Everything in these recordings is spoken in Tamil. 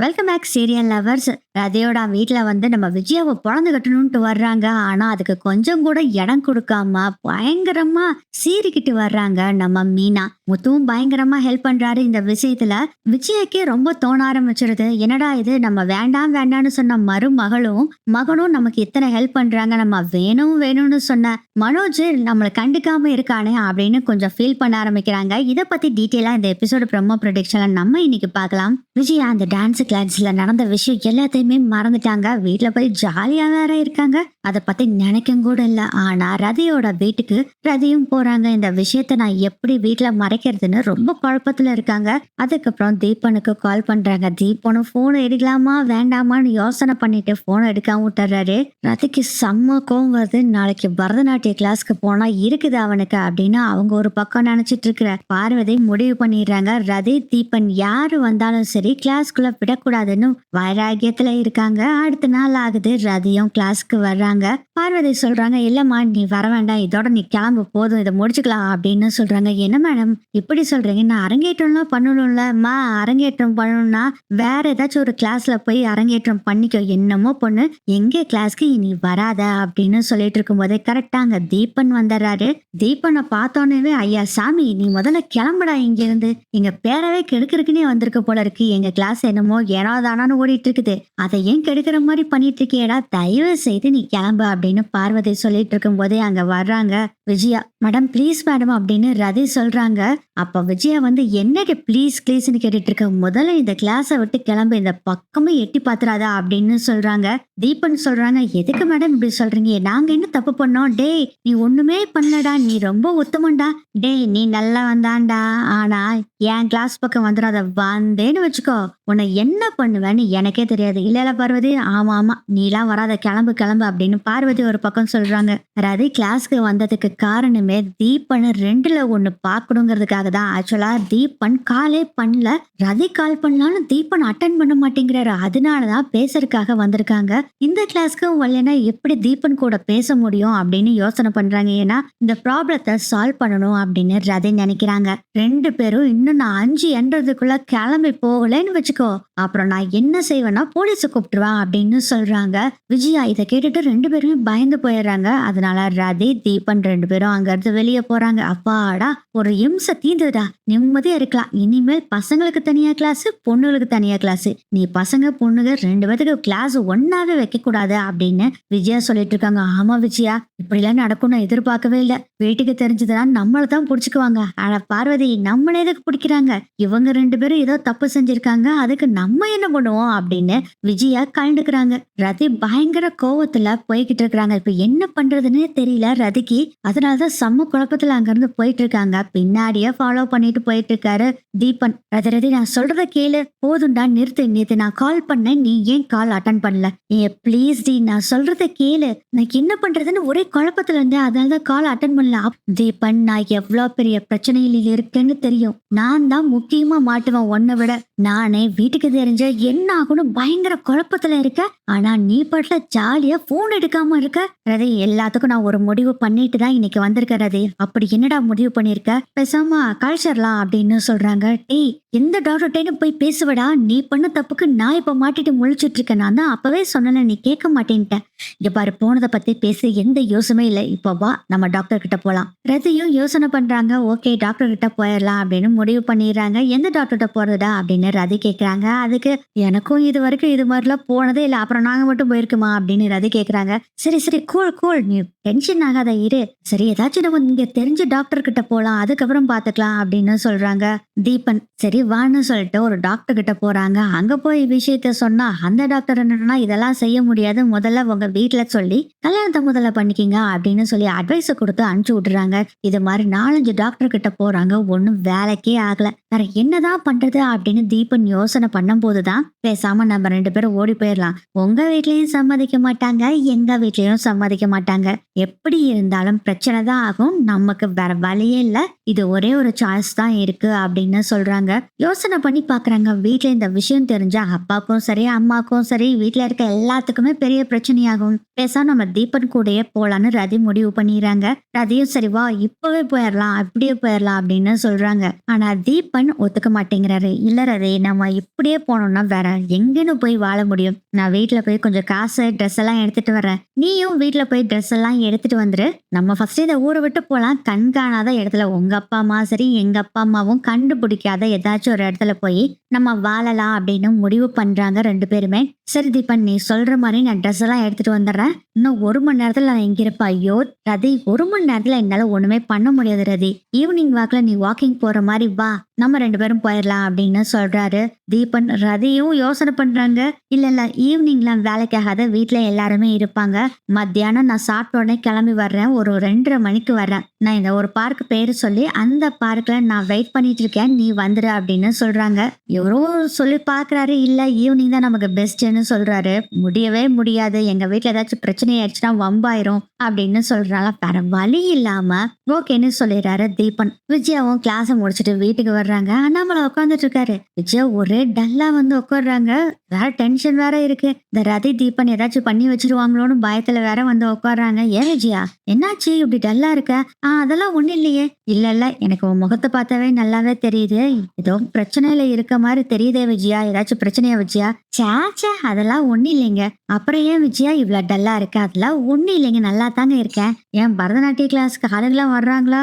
வெல்கம் பேக் சீரியல் லவர்ஸ் ரதையோட வீட்டில் வந்து நம்ம விஜயாவை பிறந்து கட்டணும்ட்டு வர்றாங்க. ஆனா அதுக்கு கொஞ்சம் கூட இடம் கொடுக்காம பயங்கரமா சீறிக்கிட்டு வர்றாங்க நம்ம மீனா. முத்துவும் பயங்கரமா ஹெல்ப் பண்றாரு இந்த விஷயத்துல. விஜயாக்கே ரொம்ப தோண ஆரம்பிச்சிருது. என்னடா இது? நம்ம வேண்டாம் வேண்டாம்னு சொன்ன மருமகளும் மகனும் நமக்கு இத்தனை ஹெல்ப் பண்றாங்க. நம்ம வேணும் வேணும்னு சொன்ன மனோஜ் நம்மளை கண்டுக்காம இருக்கானே அப்படின்னு கொஞ்சம் ஃபீல் பண்ண ஆரம்பிக்கிறாங்க. இதை பத்தி டீட்டெயிலா இந்த எபிசோடு ப்ரொமோ ப்ரொடக்ஷன்ல நம்ம இன்னைக்கு பார்க்கலாம். விஜயா அந்த டான்ஸ் கிளாஸ்ல நடந்த விஷயம் எல்லாத்தையுமே மறந்துட்டாங்க. வீட்டில் போய் ஜாலியா வேற இருக்காங்க. அதை பத்தி நினைக்கும் கூட இல்ல. ஆனா ரதியோட வீட்டுக்கு ரதியும் போறாங்க. இந்த விஷயத்த நான் எப்படி வீட்டில் மறைக்கிறதுன்னு ரொம்ப குழப்பத்துல இருக்காங்க. அதுக்கப்புறம் தீபனுக்கு கால் பண்றாங்க. தீபனும் போன் எடுக்கலாமா வேண்டாமான்னு யோசனை பண்ணிட்டு போன் எடுக்காம விட்டுறாரு. ரதிக்கு செம்ம கோவம் வருது. நாளைக்கு பரதநாட்டிய கிளாஸ்க்கு போனா இருக்குது அவனுக்கு அப்படின்னு அவங்க ஒரு பக்கம் நினைச்சிட்டு இருக்கிற பார்வதி முடிவு பண்ணிடுறாங்க. ரதி தீபன் யாரு வந்தாலும் சரி கிளாஸ்க்குள்ள விடக்கூடாதுன்னு வைராகியத்துல இருக்காங்க. அடுத்த நாள் ஆகுது. ரதியும் கிளாஸ்க்கு வர்றாங்க. பார்வதி சொல்றாங்க இல்லம்மா நீ வர வேண்டாம். இதோட நீ கிளம்பு. போதும். இதை முடிச்சுக்கலாம். அப்படின்னு சொல்றாங்க. என்ன மேடம் இப்படி சொல்றீங்க. நான் அரங்கேற்றம்லாம் பண்ணணும்லம்மா அரங்கேற்றம் பண்ணணும்னா வேற ஏதாச்சும் ஒரு கிளாஸ்ல போய் அரங்கேற்றம் பண்ணிக்கோ. என்னமோ பொண்ணு. எங்க கிளாஸ்க்கு இனி வராத? அப்படின்னு சொல்லிட்டு இருக்கும்போதே கரெக்டா அங்க தீபன் வந்துடுறாரு. தீபனை பார்த்தோன்னே ஐயா சாமி நீ முதல்ல கிளம்புடா இங்க இருந்து எங்க பேரவே கெடுக்கிறதுக்குன்னே வந்திருக்க போல இருக்கு. எங்க கிளாஸ் என்னமோ ஏனோ தானான்னு ஓடிட்டு இருக்குது அதை ஏன் கெடுக்கிற மாதிரி பண்ணிட்டு இருக்கியடா தயவு செய்து நீ கிளம்பு அப்படின்னு பார்வதி சொல்லிட்டு இருக்கும் போதே அங்க வர்றாங்க விஜயா. மேடம் ப்ளீஸ் மேடம் அப்படின்னு ரதி சொல்றாங்க. அப்ப விஜயா வந்து என்னடி ப்ளீஸ் ப்ளீஸ்னு கேட்டுட்டு இருக்க முதல்ல இந்த கிளாஸை விட்டு கிளம்பு. இந்த பக்கமே எட்டி பாத்துறாதா அப்படின்னு சொல்றாங்க. தீபன் சொல்றாங்க எதுக்கு மேடம் இப்படி சொல்றீங்க? நாங்க என்ன தப்பு பண்ணோம்? டேய் நீ ஒண்ணுமே பண்ணலடா. நீ ரொம்ப உத்தமன்டா. டேய் நீ நல்லா வந்தாண்டா ஆனா என் கிளாஸ் பக்கம் வந்துடாத. வந்தேன்னு வச்சுக்கோ. உன்னை என்ன என்ன பண்ணுவேன்னு எனக்கே தெரியாது. இல்ல இல்ல பார்வதி? ஆமா ஆமா. நீலாம் வராத. கிளம்பு கிளம்பு அப்படின்னு பார்வதி ஒரு பக்கம் சொல்றாங்க. ரதி கிளாஸ்க்கு வந்ததுக்கு காரணமே தீபன் ரெண்டுல ஒண்ணு பாக்கணுங்கிறதுக்காக தான். ஆக்சுவலா தீபன் காலே பண்ணல. ரதி கால் பண்ணாலும் தீபன் அட்டன் பண்ண மாட்டேங்கிறாரு. அதனாலதான் பேசுறதுக்காக வந்திருக்காங்க. இந்த கிளாஸ்க்கு வரலன்னா எப்படி தீபன் கூட பேச முடியும் அப்படின்னு யோசனை பண்றாங்க. ஏன்னா இந்த ப்ராப்ளத்தை சால்வ் பண்ணணும் அப்படின்னு ரதி நினைக்கிறாங்க. ரெண்டு பேரும் இன்னும் நான் அஞ்சு என்றதுக்குள்ள கிளம்பி போகலைன்னு வச்சுக்கோ. அப்புறம் நான் என்ன செய்வேன்னா போலீஸை கூப்பிட்டுருவேன் அப்படின்னு சொல்றாங்க. விஜயா இதை கேட்டுட்டு ரெண்டு பேருமே பயந்து போயிடுறாங்க. அதனால ரதி தீபன் ரெண்டு பேரும் அங்க இருந்து வெளியே போறாங்க. அப்பாடா ஒரு இம்சை தீந்துடா நிம்மதியா இருக்கலாம். இனிமேல் பசங்களுக்கு தனியா கிளாஸ் பொண்ணுங்களுக்கு தனியா கிளாஸ் நீ பசங்க பொண்ணுங்க ரெண்டு பேத்துக்கு கிளாஸ் ஒன்னாவே வைக்க கூடாது அப்படின்னு விஜயா சொல்லிட்டு இருக்காங்க. ஆமா விஜயா இப்படிலாம் நடக்கும் எதிர்பார்க்கவே இல்ல. வீட்டுக்கு தெரிஞ்சதுன்னா நம்மள தான் புடிச்சுக்குவாங்க. ஆனா பார்வதி நம்மளே எதுக்கு பிடிக்கிறாங்க? இவங்க ரெண்டு பேரும் ஏதோ தப்பு செஞ்சிருக்காங்க. அதுக்கு நம்ம என்ன பண்ணுவோம் அப்படின்னு விஜயா கலந்துக்கிறாங்க ரதி பயங்கர கோவத்துல போய்கிட்டு இருக்கிறாங்க. இப்ப என்ன பண்றதுன்னு தெரியல. ரதிக்கு அதனாலதான் செம்ம குழப்பத்துல அங்க இருந்து போயிட்டு இருக்காங்க. பின்னாடியே ஃபாலோ பண்ணிட்டு போயிட்டு இருக்காரு தீபன். ரதி ரதி நான் சொல்றத கேளு. போதும்டா நிறுத்து நேத்து நான் கால் பண்ணேன். நீ ஏன் கால் அட்டன் பண்ணல? ஏ ப்ளீஸ் டி நான் சொல்றத கேளு. நான் என்ன பண்றதுன்னு ஒரே குழப்பத்துல இருந்தேன். அதனாலதான் கால் அட்டன் பண்ணல. அப்- தீபன் நான் எவ்வளவு பெரிய பிரச்சனையில் இருக்கேன்னு தெரியும். நான் தான் முக்கியமா மாட்டுவேன். உன்னை விட நானே வீட்டுக்கு தெரிஞ்சு என்ன ஆகும்னு பயங்கர குழப்பத்துல இருக்க. ஆனா நீ பட்ல ஜாலியா போன் எடுக்காம இருக்க. ரதி எல்லாத்துக்கும் நான் ஒரு முடிவு பண்ணிட்டு தான் இன்னைக்கு வந்திருக்க ரதி. அப்படி என்னடா முடிவு பண்ணிருக்க? பேசாம கழிச்சிடலாம் அப்படின்னு சொல்றாங்க. டேய் எந்த டாக்டர்கிட்டயும் போய் பேசுவடா. நீ பண்ண தப்புக்கு நான் இப்ப மாட்டிட்டு முழிச்சிட்டு இருக்கேன் நான் தான் அப்பவே சொன்னேன் நீ கேட்க மாட்டேன்ட்ட. இங்க பாரு போனதை பத்தி பேச எந்த யோசனையும் இல்லை. இப்போ வா நம்ம டாக்டர் கிட்ட போலாம். ரதியும் யோசனை பண்றாங்க. ஓகே டாக்டர் கிட்ட போயிடலாம் அப்படின்னு முடிவு பண்ணிடுறாங்க. எந்த டாக்டர்கிட்ட போறதா அப்படின்னு ரதி கேட்கறாங்க அதுக்கு எனக்கும் இது வரைக்கும் இது மாதிரிலாம் போனதே இல்லை. அப்புறம் நாங்கள் மட்டும் போயிருக்குமா? அப்படின்னு ரதி கேட்குறாங்க சரி சரி கூல் கூல் நீ டென்ஷன் ஆகாத இரு. சரி ஏதாச்சும் நம்ம இங்கே தெரிஞ்ச டாக்டர் கிட்ட போகலாம் அதுக்கப்புறம் பார்த்துக்கலாம் அப்படின்னு சொல்கிறாங்க தீபன். சரி வான்னு சொல்லிட்டு ஒரு டாக்டர் கிட்ட போகிறாங்க அங்கே போய் விஷயத்த சொன்னால் அந்த டாக்டர் என்னன்னா இதெல்லாம் செய்ய முடியாது. முதல்ல உங்கள் வீட்டில் சொல்லி கல்யாணத்தை முதல்ல பண்ணிக்கிங்க அப்படின்னு சொல்லி அட்வைஸை கொடுத்து அனுப்பிச்சு விட்டுறாங்க. இது மாதிரி நாலஞ்சு டாக்டர் கிட்ட போகிறாங்க ஒன்றும் வேலைக்கே ஆகலை. வேற என்னதான் பண்ணுறது அப்படின்னு தீபன் யோசனை பண்ணும் போதுதான் பேசாம நம்ம ரெண்டு பேரும் ஓடி போயிடலாம் உங்க வீட்லயும் சம்மதிக்க மாட்டாங்க எங்க வீட்லயும் சம்மதிக்க மாட்டாங்க. எப்படி இருந்தாலும் பிரச்சனை தான் ஆகும். நமக்கு வேற வழியே இல்லை. இது ஒரே ஒரு சாய்ஸ் தான் இருக்கு அப்படின்னு சொல்றாங்க. யோசனை பண்ணி பாக்குறாங்க. வீட்டுல இந்த விஷயம் தெரிஞ்சா அப்பாக்கும் சரி அம்மாக்கும் சரி வீட்டுல இருக்க எல்லாத்துக்குமே பெரிய பிரச்சனையாகும். பேசா நம்ம தீபன் கூடயே போலான்னு ரதி முடிவு பண்ணிடுறாங்க. ரதியும் சரி வா இப்பவே போயிடலாம் அப்படியே போயிடலாம் அப்படின்னு சொல்றாங்க. ஆனா தீபன் ஒத்துக்க மாட்டேங்கிறாரு. இல்ல ரதி நம்ம இப்படியே போனோம்னா வேற எங்கன்னு போய் வாழ முடியும். நான் வீட்டுல போய் கொஞ்சம் காசு ட்ரெஸ் எல்லாம் எடுத்துட்டு வரேன். நீயும் வீட்டுல போய் ட்ரெஸ் எல்லாம் எடுத்துட்டு வந்துரு. நம்ம ஃபர்ஸ்ட் இந்த ஊரை விட்டு போலாம். கண்காணாத இடத்துல உங்க அப்பா அம்மா சரி எங்க அப்பா அம்மாவும் கண்டுபிடிக்காத ஏதாச்சும் ஒரு இடத்துல போய் நம்ம வாழலாம் அப்படின்னு முடிவு பண்றாங்க ரெண்டு பேருமே. சரி தீபன் நீ சொல்ற மாதிரி நான் ட்ரெஸ் எல்லாம் எடுத்துட்டு வந்துடுறேன். இன்னும் ஒரு மணி நேரத்துல நான் எங்க இருப்பேன். ஐயோ ரதி ஒரு மணி நேரத்துல என்னால ஒண்ணுமே பண்ண முடியாது ரதி. ஈவினிங் வாக்கில் நீ வாக்கிங் போற மாதிரி வா. நம்ம ரெண்டு பேரும் போயிடலாம் அப்படின்னு சொல்றாரு தீபன். ரதியும் யோசனை பண்றாங்க. இல்ல இல்ல ஈவினிங்லாம் வேலைக்காகாத வீட்டில் எல்லாருமே இருப்பாங்க. மத்தியானம் நான் சாப்பிட்ட உடனே கிளம்பி வர்றேன். ஒரு ரெண்டரை மணிக்கு வர்றேன். நான் இந்த ஒரு பார்க் பேரு சொல்லி அந்த பார்க்ல நான் வெயிட் பண்ணிட்டு இருக்கேன். நீ வந்துரு அப்படின்னு சொல்றாங்க. எவரோ சொல்லி பாக்குறாரு இல்ல ஈவினிங் தான் நமக்கு அப்படின்னு சொல்றாரு. முடியவே முடியாது. எங்க வீட்டுல ஏதாச்சும் பிரச்சனை ஆயிடுச்சுன்னா வம்பாயிரும் அப்படின்னு சொல்றாங்க. வேற வழி இல்லாம ஓகேன்னு சொல்லிடுறாரு தீபன். விஜயாவும் கிளாஸை முடிச்சுட்டு வீட்டுக்கு வர்றாங்க. அண்ணாமலை உட்காந்துட்டு இருக்காரு. விஜயா ஒரே டல்லா வந்து உட்காடுறாங்க வேற டென்ஷன் வேற இருக்கு. இந்த ரதி தீபன் ஏதாச்சும் பண்ணி வச்சிருவாங்களோன்னு பயத்துல வேற வந்து உட்காடுறாங்க ஏன் விஜயா? என்னாச்சு? இப்படி டல்லா இருக்க? ஆ அதெல்லாம் ஒண்ணும் இல்லையே. இல்ல இல்ல. எனக்கு உன் முகத்தை பார்த்தாவே நல்லாவே தெரியுது. ஏதோ பிரச்சனையில இருக்க மாதிரி தெரியுதே விஜயா. ஏதாச்சும் பிரச்சனையா விஜயா? சாச்சா அதெல்லாம் ஒன்றும் இல்லைங்க. அப்புறம் ஏன் விஜயா இவ்வளோ டல்லா இருக்க? அதெல்லாம் ஒன்றும் இல்லைங்க. நல்லா தாங்க இருக்கேன். ஏன் பரதநாட்டிய கிளாஸ்க்கு ஆளுங்களாம் வர்றாங்களா?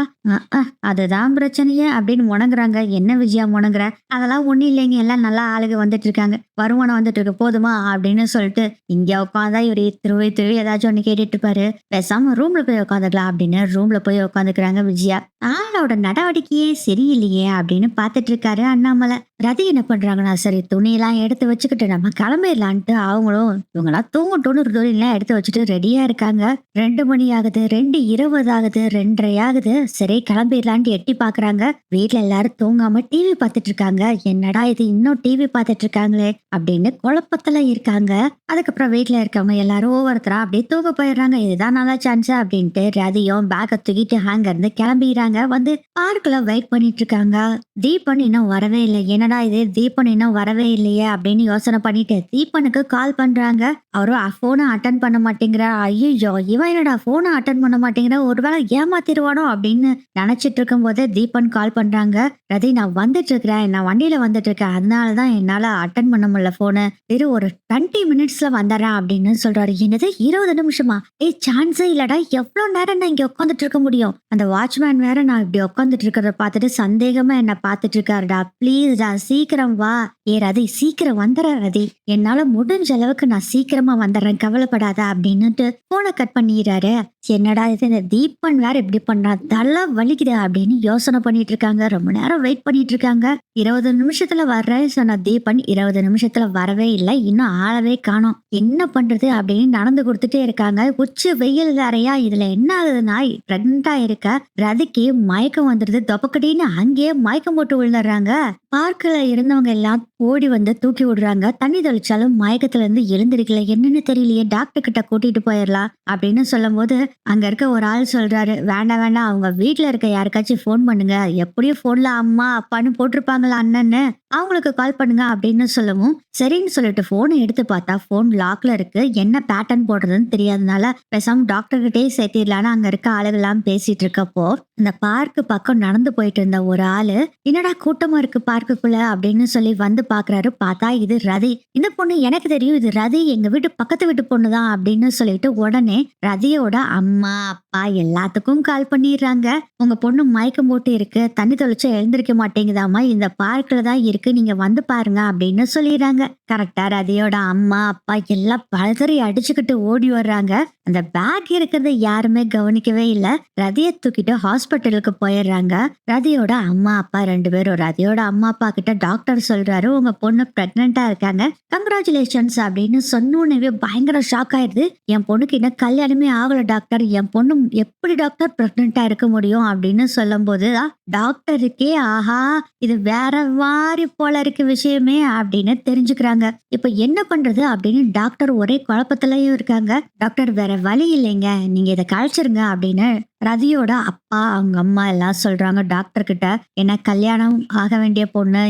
அதுதான் பிரச்சனையே அப்படின்னு முணங்குறாங்க. என்ன விஜயா முணங்குற? அதெல்லாம் ஒன்றும் இல்லைங்க. எல்லாம் நல்லா ஆளுங்க வந்துட்டு இருக்காங்க. வருமானம் வந்துட்டு இருக்கு. போதுமா? அப்படின்னு சொல்லிட்டு இங்கே உட்காந்தா இவர் திருவி திருவி ஏதாச்சும் ஒன்று கேட்டுட்டு இருப்பாரு. பேசாம ரூம்ல போய் உட்காந்துக்கலாம் அப்படின்னு ரூம்ல போய் உட்காந்துக்கிறாங்க விஜயா. ஆளோட நடவடிக்கையே சரியில்லையே அப்படின்னு பார்த்துட்டு இருக்காரு அண்ணாமலை. ரதி என்ன பண்றாங்கன்னா சரி துணியெல்லாம் எடுத்து வச்சுக்கிட்டு நம்ம கிளம்பிடலான்ட்டு அவங்களும் இவங்களாம் தூங்கட்டும்னு துணியெல்லாம் எடுத்து வச்சுட்டு ரெடியா இருக்காங்க. ரெண்டு மணி ஆகுது ரெண்டு இருபது ஆகுது ரெண்டரை ஆகுது. சரி கிளம்பிடலான்ட்டு எட்டி பாக்குறாங்க வீட்டுல எல்லாரும் தூங்காம டிவி பார்த்துட்டு இருக்காங்க. என்னடா இது இன்னும் டிவி பார்த்துட்டு இருக்காங்களே. அப்படின்னு குழப்பத்துல இருக்காங்க. அதுக்கப்புறம் வீட்டுல இருக்கவங்க எல்லாரும் ஒவ்வொருத்தரா அப்படியே தூங்க போயிடுறாங்க. இதுதான் நல்லா சான்ஸ் அப்படின்ட்டு ரதியும் பேக்கை தூக்கிட்டு அங்க இருந்து கிளம்பிடுறாங்க. வந்து பார்க்ல வெயிட் பண்ணிட்டு இருக்காங்க. தீபன் இன்னும் வரவே இல்லை. என்னடா இது? தீபன் இன்னும் வரவே இல்லையே அப்படின்னு யோசனை பண்ணிட்டு தீபனுக்கு கால் பண்றாங்க. அவரும் போனை அட்டன் பண்ண மாட்டேங்கிறா. ஐயோ இவன் என்னடா போனை அட்டன் பண்ண மாட்டேங்கிற? ஒருவேளை ஏமாத்திடுவானோ அப்படின்னு நினைச்சிட்டு இருக்கும் போதே தீபன் கால் பண்றாங்க. ரதி நான் வந்துட்டு இருக்கிறேன். நான் வண்டியில வந்துட்டு இருக்கேன். அதனாலதான் என்னால அட்டன் பண்ண முடியல போனு வெறும் ஒரு டுவெண்ட்டி மினிட்ஸ்ல வந்துடுறேன் அப்படின்னு சொல்றாரு. என்னது? இருபது நிமிஷமா? ஏய் சான்ஸே இல்லடா. எவ்வளவு நேரம் நான் இங்க உட்காந்துட்டு இருக்க முடியும்? அந்த வாட்ச்மேன் வேற நான் இப்படி உட்காந்துட்டு இருக்கிறத பார்த்துட்டு சந்தேகமா என்ன பார்த்துட்டு இருக்காருடா. ப்ளீஸ்டா சீக்கிரம் வா. ஏ ரதி சீக்கிரம் வந்துடுற ரதி. என்னால முடிஞ்ச அளவுக்கு நான் சீக்கிரமா வந்துடுறேன். கவலைப்படாத அப்படின்னுட்டு போனை கட் பண்ணிடுறாரு. என்னடா இது? இந்த தீபன் வேற இப்படி பண்ணா தலை வலிக்குது அப்படின்னு யோசனை பண்ணிட்டு இருக்காங்க. ரொம்ப நேரம் வெயிட் பண்ணிட்டு இருக்காங்க. இருபது நிமிஷத்துல வர்றேன் சொன்ன தீபன் இருபது நிமிஷம் நிமிஷத்துல வரவே இல்லை. இன்னும் ஆளவே காணோம். என்ன பண்றது அப்படின்னு நடந்து கொடுத்துட்டே இருக்காங்க. உச்சி வெயில் வேறையா? இதுல என்ன ஆகுதுன்னா பிரெக்னண்டா இருக்க. ரதிக்கு மயக்கம் வந்துடுது தொப்பக்கடின்னு அங்கேயே மயக்கம் போட்டு விழுந்துடுறாங்க. பார்க்கல இருந்தவங்க எல்லாம் ஓடி வந்து தூக்கி விடுறாங்க. தண்ணி தெளிச்சாலும் மயக்கத்துல இருந்து எழுந்திருக்கல. என்னன்னு தெரியலையே டாக்டர் கிட்ட கூட்டிட்டு போயிடலாம் அப்படின்னு சொல்லும் போது அங்க இருக்க ஒரு ஆள் சொல்றாரு வேண்டாம் வேண்டாம் அவங்க வீட்டுல இருக்க யாருக்காச்சும் ஃபோன் பண்ணுங்க. எப்படியும் போன்ல அம்மா அப்பான்னு போட்டிருப்பாங்களா அண்ணன்னு? அவங்களுக்கு கால் பண்ணுங்க அப்படின்னு சொல்லவும் சரின்னு சொல்லிட்டு போனை எடுத்து பார்த்தா போன் லாக்ல இருக்கு. என்ன பேட்டர்ன் போடுறதுன்னு தெரியாதனால பேசாம டாக்டர் கிட்டே சேர்த்திடலான்னு அங்க இருக்க ஆளுகள்லாம் பேசிட்டு இருக்கப்போ இந்த பார்க்கு பக்கம் நடந்து போயிட்டு இருந்த ஒரு ஆளு என்னடா கூட்டமா இருக்கு பார்க்குக்குள்ள அப்படின்னு சொல்லி வந்து பாக்குறாரு பார்த்தா இது ரதி. இந்த பொண்ணு எனக்கு தெரியும் இது ரதி எங்க வீட்டு பக்கத்து வீட்டு பொண்ணு தான் அப்படின்னு சொல்லிட்டு உடனே ரதியோட அம்மா அப்பா எல்லாத்துக்கும் கால் பண்ணிடுறாங்க. உங்க பொண்ணு மயக்கம் போட்டு இருக்கு. தண்ணி தொலைச்சா எழுந்திருக்க மாட்டேங்குதாமா இந்த பார்க்ல தான் இருக்கு. நீங்க வந்து பாருங்க அப்படின்னு சொல்லிடுறாங்க. கரெக்டா ரதியோட அம்மா அப்பா எல்லாம் பலதறி அடிச்சுக்கிட்டு ஓடி வர்றாங்க. அந்த பேக் இருக்கிறத யாருமே கவனிக்கவே இல்ல. ரதியை தூக்கிட்டு ஹாஸ்பிட்டலுக்கு போயிடுறாங்க. ரதியோட அம்மா அப்பா ரெண்டு பேரும். ரதியோட அம்மா அம்மா அப்பா கிட்ட டாக்டர் சொல்றாரு உங்க பொண்ணு பிரெக்னண்டா இருக்காங்க. கங்க்ராச்சுலேஷன்ஸ் அப்படின்னு சொன்னோடனே பயங்கர ஷாக் ஆயிடுது. என் பொண்ணுக்கு இன்னும் கல்யாணமே ஆகல டாக்டர் என் பொண்ணு எப்படி டாக்டர் பிரெக்னண்டா இருக்க முடியும்? அப்படின்னு சொல்லும்போது டாக்டருக்கே ஆஹா இது வேற மாதிரி போல இருக்க விஷயமே அப்படின்னு தெரிஞ்சுக்கிறாங்க. இப்ப என்ன பண்றது? அப்படின்னு டாக்டர் ஒரே குழப்பத்திலயும் இருக்காங்க. டாக்டர் வேற வழி இல்லைங்க. நீங்க இதை கழிச்சிருங்க அப்படின்னு ரதியோட அப்பா அவங்க அம்மா எல்லாம் சொல்றாங்க டாக்டர் கிட்ட. என்ன கல்யாணம் ஆக வேண்டிய பொண்ணு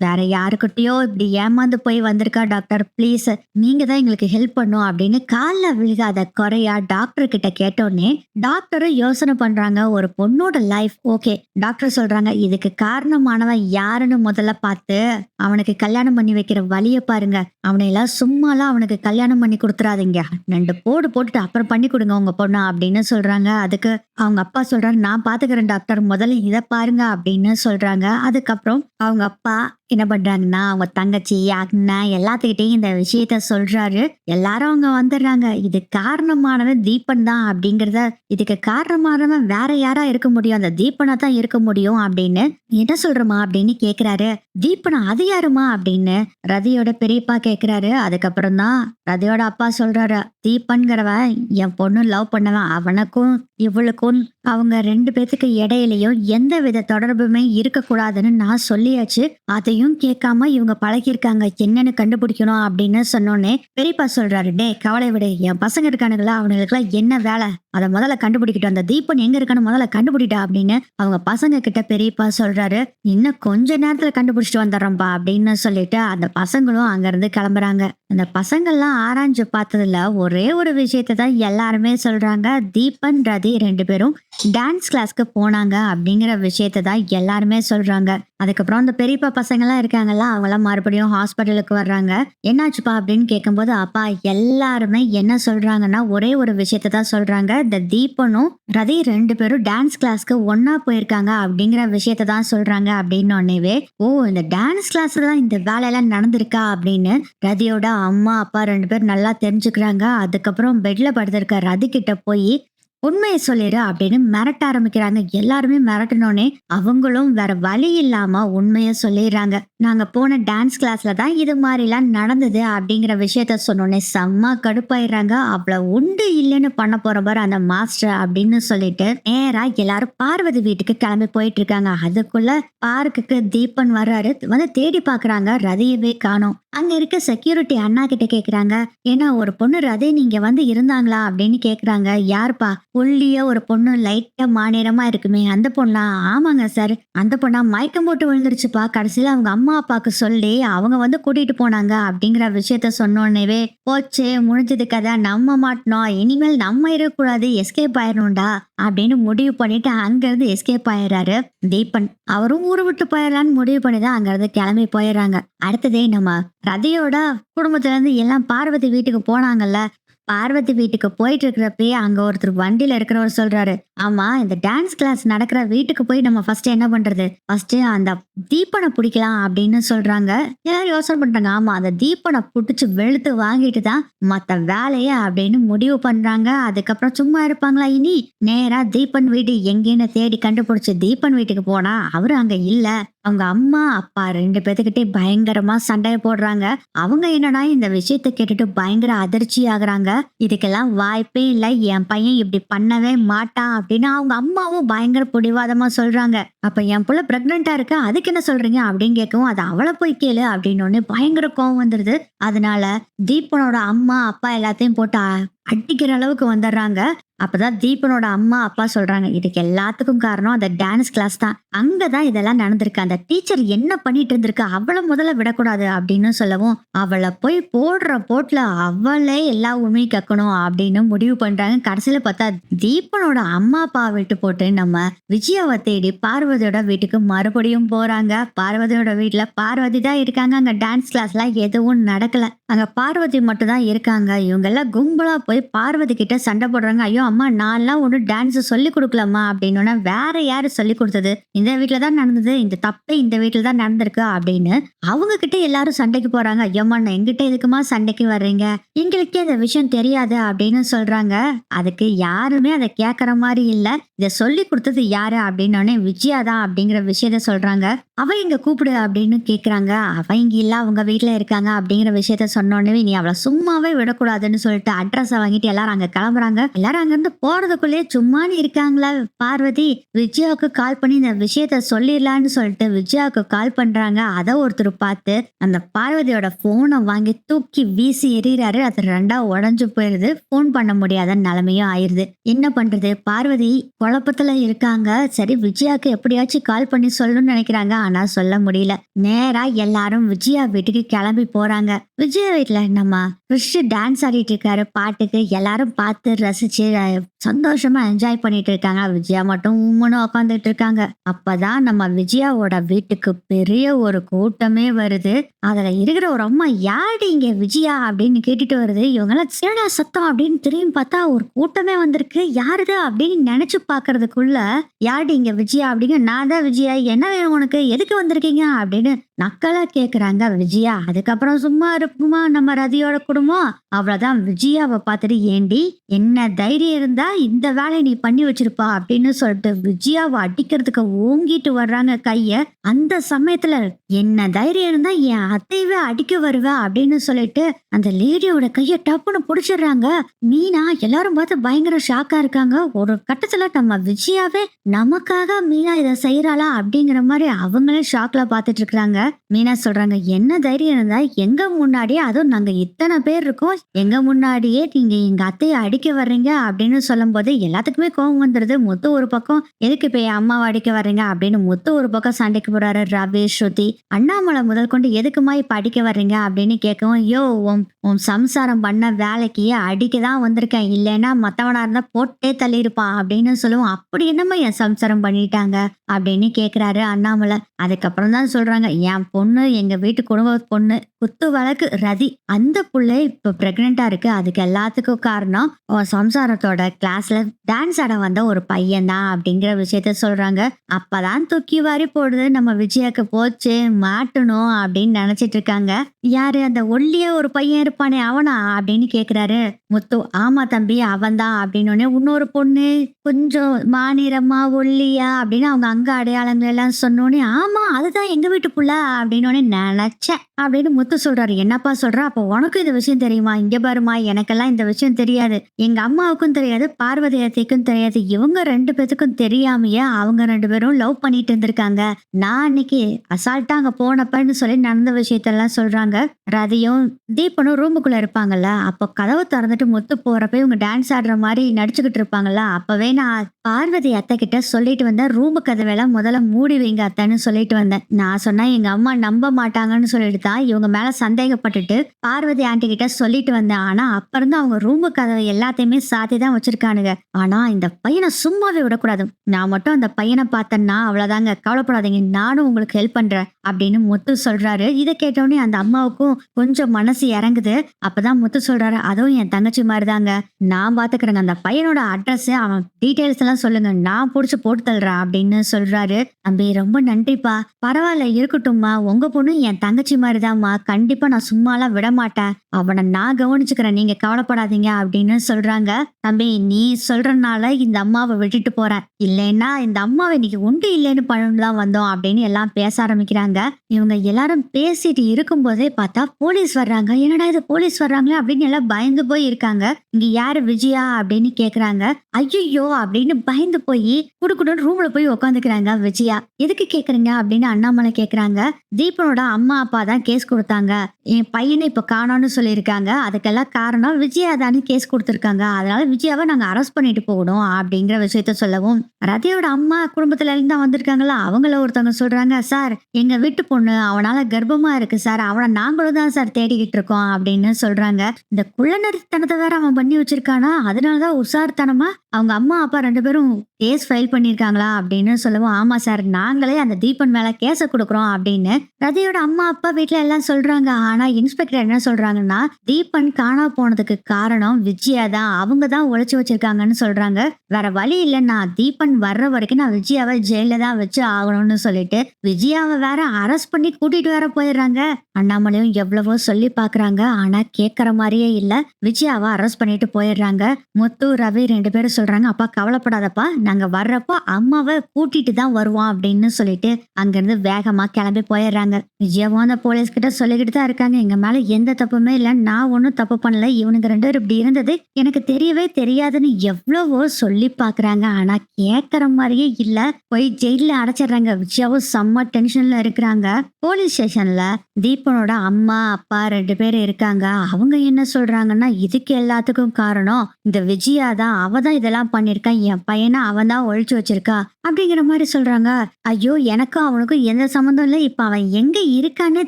வேற யாருக்கிட்டயோ இப்படி ஏமாந்து போய் வந்திருக்கா டாக்டர் ப்ளீஸ் நீங்க தான் எங்களுக்கு ஹெல்ப் பண்ணும் அப்படின்னு காலில் விழுகாத குறையா டாக்டர் கிட்ட கேட்டோடனே டாக்டரும் யோசனை பண்றாங்க ஒரு பொண்ணோட லைஃப் ஓகே டாக்டர் சொல்றாங்க இதுக்கு காரணமானவன் யாருன்னு முதல்ல பார்த்து அவனுக்கு கல்யாணம் பண்ணி வைக்கிற வழியை பாருங்க அவனை எல்லாம் சும்மாலாம் அவனுக்கு கல்யாணம் பண்ணி கொடுத்துறாதீங்க ரெண்டு போடு போட்டுட்டு அப்புறம் பண்ணி கொடுங்க உங்க பொண்ணு அப்படின்னு சொல்றாங்க அதுக்கு அவங்க அப்பா சொல்றாரு நான் பாத்துக்கிறேன் டாக்டர் முதல்ல இதை பாருங்க அப்படின்னு சொல்றாங்க அதுக்கப்புறம் அவங்க அப்பா என்ன பண்றாங்கன்னா அவங்க தங்கச்சி அண்ணன் எல்லாத்துக்கிட்டையும் இந்த விஷயத்த சொல்றாரு. எல்லாரும் அவங்க வந்துடுறாங்க. இது காரணமானவன் தீபன் தான் அப்படிங்கறத இதுக்கு காரணமானவன் வேற யாரா இருக்க முடியும்? அந்த தீபனா தான் இருக்க முடியும் அப்படின்னு என்ன சொல்றமா அப்படின்னு கேக்குறாரு. தீபனா அது யாருமா அப்படின்னு ரதியோட பெரியப்பா கேக்குறாரு. அதுக்கப்புறம் தான் ரதியோட அப்பா சொல்றாரு தீபன்கிறவன் என் பொண்ணு லவ் பண்ணவன். அவனுக்கும் இவளுக்கும் அவங்க ரெண்டு பேத்துக்கு இடையிலையும் எந்த வித தொடர்புமே இருக்கக்கூடாதுன்னு நான் சொல்லியாச்சு. அதையும் கேட்காம இவங்க பழகியிருக்காங்க. என்னன்னு கண்டுபிடிக்கணும் அப்படின்னு சொன்னோன்னே பெரியப்பா சொல்றாரு டே கவலை விடு. என் பசங்க இருக்கானுங்களா? அவனுங்களுக்குலாம் என்ன வேலை? அதை முதல்ல கண்டுபிடிக்கிட்டோம். அந்த தீபன் எங்க இருக்கான்னு முதல்ல கண்டுபிடிட்டா அப்படின்னு அவங்க பசங்க கிட்ட பெரியப்பா சொல்றாரு. இன்னும் கொஞ்ச நேரத்துல கண்டுபிடிச்சிட்டு வந்துடுறோம்ப்பா அப்படின்னு சொல்லிட்டு அந்த பசங்களும் அங்க இருந்து கிளம்புறாங்க. அந்த பசங்கள்லாம் ஆராய்ஞ்சு பார்த்ததுல ஒரே ஒரு விஷயத்தை தான் எல்லாருமே சொல்றாங்க. தீபன் ரதி ரெண்டு பேரும் டான்ஸ் கிளாஸ்க்கு போனாங்க அப்படிங்கிற விஷயத்தை தான் எல்லாருமே சொல்கிறாங்க அதுக்கப்புறம் அந்த பெரியப்பா பசங்கெல்லாம் இருக்காங்கல்ல அவங்களாம் மறுபடியும் ஹாஸ்பிட்டலுக்கு வர்றாங்க. என்னாச்சுப்பா அப்படின்னு கேட்கும்போது அப்பா எல்லாருமே என்ன சொல்கிறாங்கன்னா ஒரே ஒரு விஷயத்தை தான் சொல்கிறாங்க இந்த தீபனும் ரதி ரெண்டு பேரும் டான்ஸ் கிளாஸ்க்கு ஒன்றா போயிருக்காங்க அப்படிங்கிற விஷயத்தை தான் சொல்கிறாங்க அப்படின்னு ஓ இந்த டான்ஸ் கிளாஸில் தான் இந்த வேலையெல்லாம் நடந்திருக்கா? அப்படின்னு ரதியோட அம்மா அப்பா ரெண்டு பேரும் நல்லா தெரிஞ்சுக்கிறாங்க. அதுக்கப்புறம் பெட்டில் படுத்திருக்க ரதி கிட்ட போய் உண்மையை சொல்லிடு அப்படின்னு மிரட்ட ஆரம்பிக்கிறாங்க. எல்லாருமே மிரட்டினோடனே அவங்களும் வேற வழி இல்லாம உண்மையை சொல்லிடுறாங்க. நாங்க போன டான்ஸ் கிளாஸ்ல தான் இது மாதிரிலாம் நடந்தது அப்படிங்கிற விஷயத்த சொன்னோடனே செம்ம கடுப்பாயிடுறாங்க. அவ்வளவு உண்டு இல்லைன்னு பண்ண போற பாரு அந்த மாஸ்டர் அப்படின்னு சொல்லிட்டு நேரா எல்லாரும் பார்வதி வீட்டுக்கு கிளம்பி போயிட்டு இருக்காங்க அதுக்குள்ள பார்க்குக்கு தீபன் வர்றாரு. வந்து தேடி பாக்குறாங்க ரதியவே காணும். அங்க இருக்க செக்யூரிட்டி அண்ணா கிட்ட கேக்குறாங்க. ஏன்னா ஒரு பொண்ணு ரதி நீங்க வந்து இருந்தாங்களா அப்படின்னு கேக்குறாங்க. யாருப்பா? ஒல்லியா ஒரு பொண்ணு லைட்டா மாநிறமா இருக்குமே. அந்த பொண்ணா? ஆமாங்க சார். அந்த பொண்ணா மயக்கம் போட்டு விழுந்துருச்சுப்பா. கடைசியில அவங்க அம்மா அப்பாவுக்கு சொல்லி அவங்க வந்து கூட்டிட்டு போனாங்க அப்படிங்கிற விஷயத்த சொன்னோன்னேவே போச்சு முடிஞ்சது கதை. நம்ம மாட்டினோம். இனிமேல் நம்ம இருக்கக்கூடாது. எஸ்கேப் ஆயிடணும்டா அப்படின்னு முடிவு பண்ணிட்டு அங்கிருந்து எஸ்கேப் ஆயிடுறாரு தீபன். அவரும் ஊரு விட்டு போயிடலான்னு முடிவு பண்ணி தான் அங்கிருந்து கிளம்பி போயிடுறாங்க. அடுத்ததே நம்ம ரதியோட குடும்பத்துல இருந்து எல்லாம் பார்வதி வீட்டுக்கு போனாங்கல்ல. பார்வதி வீட்டுக்கு போயிட்டு இருக்கிறப்பயே அங்க ஒருத்தர் வண்டியில இருக்கிறவர் சொல்றாரு ஆமா இந்த டான்ஸ் கிளாஸ் நடக்கிற வீட்டுக்கு போய் நம்ம ஃபர்ஸ்ட் என்ன பண்றது? ஃபர்ஸ்ட் அந்த தீபனை பிடிக்கலாம் அப்படின்னு சொல்றாங்க. எல்லாரும் யோசனை பண்றாங்க ஆமா அந்த தீபனை பிடிச்சி வெளுத்து வாங்கிட்டு தான் மத்த வேலைய அப்படின்னு முடிவு பண்றாங்க. அதுக்கப்புறம் சும்மா இருப்பாங்களா இனி? நேரா தீபன் வீடு எங்கேன்னு தேடி கண்டுபிடிச்சு தீபன் வீட்டுக்கு போனா அவரு அங்க இல்ல. அவங்க அம்மா அப்பா ரெண்டு பேத்துக்கிட்டே பயங்கரமா சண்டையை போடுறாங்க. அவங்க என்னன்னா இந்த விஷயத்த கேட்டுட்டு பயங்கர அதிர்ச்சி ஆகுறாங்க. இதுக்கெல்லாம் வாய்ப்பே இல்லை. என் பையன் இப்படி பண்ணவே மாட்டான் அப்படின்னு அவங்க அம்மாவும் பயங்கர பிடிவாதமா சொல்றாங்க. அப்ப என் புள்ள பிரெக்னெண்டா இருக்கு. அதுக்கு என்ன சொல்றீங்க அப்படின்னு கேட்கவும் அது அவளை போய் கேளு அப்படின்னு பயங்கர கோவம் வந்துருது. அதனால தீபனோட அம்மா அப்பா எல்லாத்தையும் போட்டு அடிக்கிற அளவுக்கு வந்துடுறாங்க. அப்பதான் தீபனோட அம்மா அப்பா சொல்றாங்க இதுக்கு எல்லாத்துக்கும் காரணம் அந்த டான்ஸ் கிளாஸ் தான். அங்கதான் இதெல்லாம் நடந்திருக்கு. அந்த டீச்சர் என்ன பண்ணிட்டு இருந்திருக்கு? அவளை முதல்ல விடக்கூடாது அப்படின்னு சொல்லவும் அவளை போய் போடுற போட்ல அவளே எல்லா உண்மையும் கேட்கணும் அப்படின்னு முடிவு பண்றாங்க. கடைசியில பார்த்தா தீபனோட அம்மா அப்பா விட்டு போட்டு நம்ம விஜயாவை தேடி பார்வதியோட வீட்டுக்கு மறுபடியும் போறாங்க. பார்வதியோட வீட்டுல பார்வதி தான் இருக்காங்க. அங்க டான்ஸ் கிளாஸ்லாம் எதுவும் நடக்கல. அங்க பார்வதி மட்டும் தான் இருக்காங்க. இவங்க எல்லாம் கும்பலா போய் பார்வதி கிட்ட சண்டை போடுறாங்க. ஐயோ அம்மா நான்லாம் ஒன்று டான்ஸ் சொல்லி கொடுக்கலாமா அப்படின்னா வேற யாரு சொல்லி கொடுத்தது? இந்த வீட்டில் தான் நடந்தது இந்த தப்பே இந்த வீட்டில் தான் நடந்திருக்கு அப்படின்னு அவங்க கிட்ட எல்லாரும் சண்டைக்கு போறாங்க. ஐயம்மா நான் எங்கிட்ட எதுக்குமா சண்டைக்கு வர்றீங்க? எங்களுக்கே இந்த விஷயம் தெரியாது அப்படின்னு சொல்றாங்க. அதுக்கு யாருமே அதை கேட்கற மாதிரி இல்லை. இதை சொல்லி கொடுத்தது யாரு அப்படின்னோடனே விஜயா தான் அப்படிங்கிற விஷயத்த சொல்றாங்க. அவ இங்க கூப்பிடு அப்படின்னு கேட்குறாங்க அவ இங்க இல்ல அவங்க வீட்டில் இருக்காங்க அப்படிங்கிற விஷயத்த சொன்னோடனே நீ அவளை சும்மாவே விடக்கூடாதுன்னு சொல்லிட்டு அட்ரஸை வாங்கிட்டு எல்லாரும் அங்க கிளம்புறாங்க. எல்லாரும் அங்கேருந்து போறதுக்குள்ளேயே சும்மானு இருக்காங்களா பார்வதி? விஜயாவுக்கு கால் பண்ணி இந்த விஷயத்த சொல்லிடலான்னு சொல்லிட்டு விஜயாவுக்கு கால் பண்றாங்க. அதை ஒருத்தர் பார்த்து அந்த பார்வதியோட போனை வாங்கி தூக்கி வீசி எறிகிறாரு. அது ரெண்டா உடஞ்சு போயிருது. ஃபோன் பண்ண முடியாத நிலைமையும் ஆயிருது. என்ன பண்றது? பார்வதி குழப்பத்துல இருக்காங்க. சரி விஜயாக்கு எப்படியாச்சும் கால் பண்ணி சொல்லணும்னு நினைக்கிறாங்க. ஆனா சொல்ல முடியல. நேரா எல்லாரும் விஜயா வீட்டுக்கு கிளம்பி போறாங்க. விஜயா வீட்டுல நம்ம கிறிஷ் டான்ஸ் ஆடிட்டு இருக்காரு. பாட்டுக்கு எல்லாரும் பார்த்து ரசிச்சு சந்தோஷமா என்ஜாய் பண்ணிட்டு இருக்காங்க. விஜயா மட்டும் உம்முன்னு உட்காந்துட்டு இருக்காங்க. அப்பதான் நம்ம விஜயாவோட வீட்டுக்கு பெரிய ஒரு கூட்டமே வருது. அதுல இருக்கிற ஒரு அம்மா யாரு இங்க விஜயா? அப்படின்னு கேட்டுட்டு வருது. இவங்கெல்லாம் சேடா சத்தம்? அப்படின்னு திரும்பி பார்த்தா ஒரு கூட்டமே வந்திருக்கு. யாருது அப்படின்னு நினைச்சு பாக்குறதுக்குள்ள யாரு இங்க விஜயா? அப்படிங்க நான் தான் விஜயா. என்ன வேணும் உனக்கு? எதுக்கு வந்திருக்கீங்க? அப்படின்னு நக்கலா கேக்குறாங்க விஜயா. அதுக்கப்புறம் சும்மா இருக்குமா நம்ம ரதியோட குடும்பம்? அவ்வளவுதான். விஜயாவை பார்த்துட்டு ஏண்டி என்ன தைரியம் இருந்தா இந்த வேலையை நீ பண்ணி வச்சிருப்பா? அப்படின்னு சொல்லிட்டு விஜயாவை அடிக்கிறதுக்கு ஓங்கிட்டு வர்றாங்க கைய. அந்த சமயத்துல என்ன தைரியம் இருந்தா என் அத்தையவே அடிக்க வருவ? அப்படின்னு சொல்லிட்டு அந்த லேடியோட கைய டப்புன்னு புடிச்சிடுறாங்க. மீனா எல்லாரும் பார்த்து பயங்கர ஷாக்கா இருக்காங்க. ஒரு கட்டத்துல நம்ம விஜயாவே நமக்காக மீனா இதை செய்யறாளா அப்படிங்கிற மாதிரி அவங்களே ஷாக்ல பார்த்துட்டு இருக்காங்க மீனா சொல்றாங்க என்ன தைரியம் இருந்தா எங்க முன்னாடியே அதுவும் நாங்க இத்தனை பேர் இருக்கோம். எங்க முன்னாடியே நீங்க எங்க அத்தையை அடிக்க வர்றீங்க அப்படின்னு சொல்லும் போது எல்லாத்துக்குமே கோவம் வந்துருது. முத்து ஒரு பக்கம் எதுக்கு இப்ப என் அம்மாவை அடிக்க வர்றீங்க? அப்படின்னு முத்து ஒரு பக்கம் சண்டைக்கு போறாரு ரவி ஸ்ருதி. அண்ணாமலை முதல் கொண்டு எதுக்குமா இப்ப அடிக்க வர்றீங்க? அப்படின்னு கேட்கவும் யோ உன் உன் சம்சாரம் பண்ண வேலைக்கு அடிக்க தான் வந்திருக்கேன். இல்லைன்னா மத்தவனா இருந்தா போட்டே தள்ளியிருப்பான். அப்படின்னு சொல்லுவோம். அப்படி என்னம்மா என் சம்சாரம் பண்ணிட்டாங்க? அப்படின்னு கேக்குறாரு அண்ணாமலை. அதுக்கப்புறம் தான் சொல்கிறாங்க என் பொண்ணு எங்கள் வீட்டு குடும்ப பொண்ணு குத்து வழக்கு ரதி அந்த புள்ளை இப்ப பிரெக்னெண்டா இருக்கு. அதுக்கு எல்லாத்துக்கும் காரணம் சம்சாரத்தோட கிளாஸ்ல டான்ஸ் ஆட வந்த ஒரு பையன் தான் அப்படிங்கிற விஷயத்த சொல்றாங்க. அப்பதான் தூக்கி வாரி போடுது. நம்ம விஜயாக்கு போச்சு மாட்டணும் அப்படின்னு நினைச்சிட்டு இருக்காங்க. யாரு? அந்த ஒல்லிய ஒரு பையன் இருப்பானே அவனா அப்படின்னு கேக்குறாரு. முத்து ஆமா தம்பி அவன்தான் அப்படின்னு இன்னொரு பொண்ணு கொஞ்சம் மாநிறமா ஒல்லியா அப்படின்னு அவங்க அங்க அடையாளங்கள் எல்லாம் சொன்னோடனே ஆமா அதுதான் எங்க வீட்டு புள்ள அப்படின்னு நினைச்சேன் அப்படின்னு முத்து சொல்றாரு. என்னப்பா சொல்றா? அப்போ உனக்கும் இந்த விஷயம் தெரியுமா? இங்க பாருமா எனக்கெல்லாம் இந்த விஷயம் தெரியாது. எங்க அம்மாவுக்கும் தெரியாது பார்வதி அத்தைக்கும் தெரியாது. இவங்க ரெண்டு பேத்துக்கும் தெரியாமையே அவங்க ரெண்டு பேரும் லவ் பண்ணிட்டு இருந்திருக்காங்க. நான் அன்னைக்கு அசால்ட்டா அங்க போனப்பன்னு சொல்லி நடந்த விஷயத்தெல்லாம் சொல்றாங்க. ரதியும் தீபனும் ரூமுக்குள்ள இருப்பாங்கல்ல. அப்போ கதவு திறந்துட்டு முத்து போறப்ப இவங்க டான்ஸ் ஆடுற மாதிரி நடிச்சுக்கிட்டு இருப்பாங்கல்ல. அப்பவே நான் பார்வதி அத்தை கிட்ட சொல்லிட்டு வந்தேன். ரூமு கதவெல்லாம் முதல்ல மூடி வைங்க அத்தைன்னு சொல்லிட்டு வந்தேன். நான் சொன்னா எங்க அம்மா நம்ப மாட்டாங்கன்னு சொல்லிட்டு தான் இவங்க மேல சந்தேகப்பட்டுட்டு பார்வதி ஆண்டி கிட்ட சொல்லிட்டு வந்தேன். ஆனா அப்ப இருந்து அவங்க ரூமு கதவை எல்லாத்தையுமே சாத்தி தான் வச்சிருக்கானுங்க. ஆனா இந்த பையனை சும்மாவே விடக்கூடாது. நான் மட்டும் அந்த பையனை பார்த்தேன்னா அவ்வளவுதாங்க. கவலைப்படாதீங்க. நானும் உங்களுக்கு ஹெல்ப் பண்றேன் அப்படின்னு முத்து சொல்றாரு. இதை கேட்டோடனே அந்த அம்மாவுக்கும் கொஞ்சம் மனசு இறங்குது. அப்பதான் முத்து சொல்றாரு அதுவும் என் தங்கச்சி மாதிரிதாங்க. நான் பாத்துக்கிறேங்க. அந்த பையனோட அட்ரஸ் அவன் டீட்டெயில்ஸ் எல்லாம் சொல்லுங்க. நான் புடிச்சு போட்டு தள்ளுறேன் அப்படின்னு சொல்றாரு. தம்பி ரொம்ப நன்றிப்பா. பரவாயில்ல இருக்கட்டும்மா. உங்க பொண்ணு என் தங்கச்சி மாதிரிதாம்மா. கண்டிப்பா நான் சும்மாலாம் விட மாட்டேன் அவனை நான் கவனிச்சுக்கிறேன். நீங்க கவலைப்படாதீங்க அப்படின்னு சொல்றாங்க. தம்பி நீ சொல்றனால இந்த அம்மாவை விட்டுட்டு போறேன். இல்லைன்னா இந்த அம்மாவை இன்னைக்கு உண்டு இல்லைன்னு பழம்லாம் வந்தோம் அப்படின்னு எல்லாம் பேச ஆரம்பிக்கிறாங்க. இவங்க எல்லாரும் பேசிட்டு இருக்கும்போதே பார்த்தா போலீஸ் வர்றாங்க. என்னடா இது போலீஸ் வர்றாங்களே அப்படின்னு எல்லாம் பயந்து போய் இருக்காங்க. இங்க யாரு விஜயா அப்படின்னு கேக்குறாங்க. ஐயோ அப்படின்னு பயந்து போய் குடுக்குடன் ரூம்ல போய் உட்காந்துக்கிறாங்க விஜயா. எதுக்கு கேக்குறீங்க அப்படின்னு அண்ணாமலை கேக்குறாங்க. தீபனோட அம்மா அப்பா தான் கேஸ் கொடுத்தாங்க. என் பையனை இப்போ காணோம்னு சொல்லியிருக்காங்க. அதுக்கெல்லாம் காரணம் விஜயா தானே கேஸ் கொடுத்துருக்காங்க. அதனால விஜயாவை நாங்கள் அரெஸ்ட் பண்ணிட்டு போகணும் அப்படிங்கிற விஷயத்த சொல்லவும் ரதியோட அம்மா குடும்பத்துல இருந்து தான் வந்திருக்காங்களா? அவங்கள ஒருத்தவங்க சொல்றாங்க சார் எங்க வீட்டு பொண்ணு அவனால கர்ப்பமா இருக்கு சார். அவனை நாங்களும் தான் சார் தேடிக்கிட்டு இருக்கோம் அப்படின்னு சொல்றாங்க. இந்த குள்ளநரித்தனத்தை வேற அவன் பண்ணி வச்சிருக்கானா? அதனாலதான் உஷார்த்தனமா அவங்க அம்மா அப்பா ரெண்டு பேரும் கேஸ் ஃபைல் பண்ணியிருக்காங்களா? அப்படின்னு சொல்லவும் ஆமா சார். நாங்களே அந்த தீபன் மேல கேஸ கொடுக்குறோம் அப்படின்னு ரதியோட அம்மா அப்பா வீட்டுல எல்லாம் சொல்றாங்க. சொல்றாங்க. ஆனா இன்ஸ்பெக்டர் என்ன சொல்றாங்கன்னா தீபன் காணா போனதுக்கு காரணம் விஜயா தான். அவங்க தான் உழைச்சி வச்சிருக்காங்கன்னு சொல்றாங்க. வேற வழி இல்ல நான் தீபன் வர்ற வரைக்கும் நான் விஜயாவை ஜெயில தான் வச்சு ஆகணும்னு சொல்லிட்டு விஜயாவை வேற அரெஸ்ட் பண்ணி கூட்டிட்டு வேற போயிடுறாங்க. அண்ணாமலையும் எவ்வளவோ சொல்லி பாக்குறாங்க. ஆனா கேக்குற மாதிரியே இல்ல. விஜயாவை அரெஸ்ட் பண்ணிட்டு போயிடுறாங்க. முத்து ரவி ரெண்டு பேரும் சொல்றாங்க அப்பா கவலைப்படாதப்பா. நாங்க வர்றப்போ அம்மாவை கூட்டிட்டு தான் வருவோம் அப்படின்னு சொல்லிட்டு அங்கிருந்து வேகமா கிளம்பி போயிடுறாங்க. விஜயாவும் அந்த போலீஸ் கிட்ட சொல்லி சொல்லிக்கிட்டு தான் இருக்காங்க. எங்க மேல எந்த தப்புமே இல்ல. நான் ஒன்றும் தப்பு பண்ணல. இவனுங்க ரெண்டு பேரும் இப்படி இருந்தது. எனக்கு தெரியவே தெரியாதுன்னு எவ்வளவோ சொல்லி பாக்குறாங்க. ஆனா கேட்கற மாதிரியே இல்ல. போய் ஜெயில அடைச்சிடுறாங்க. விஜயாவும் செம்ம டென்ஷன்ல இருக்கிறாங்க. போலீஸ் ஸ்டேஷன்ல தீபனோட அம்மா அப்பா ரெண்டு பேர் இருக்காங்க. அவங்க என்ன சொல்றாங்கன்னா இதுக்கு எல்லாத்துக்கும் காரணம் இந்த விஜயா தான். அவ தான் இதெல்லாம் பண்ணிருக்கான் என் பையனை அவன் தான் ஒழிச்சு வச்சிருக்கா. அப்படிங்கிற மாதிரி சொல்றாங்க. ஐயோ எனக்கும் அவனுக்கும் எந்த சம்மந்தம் இல்லை. இப்ப அவன் எங்க இருக்கான்னு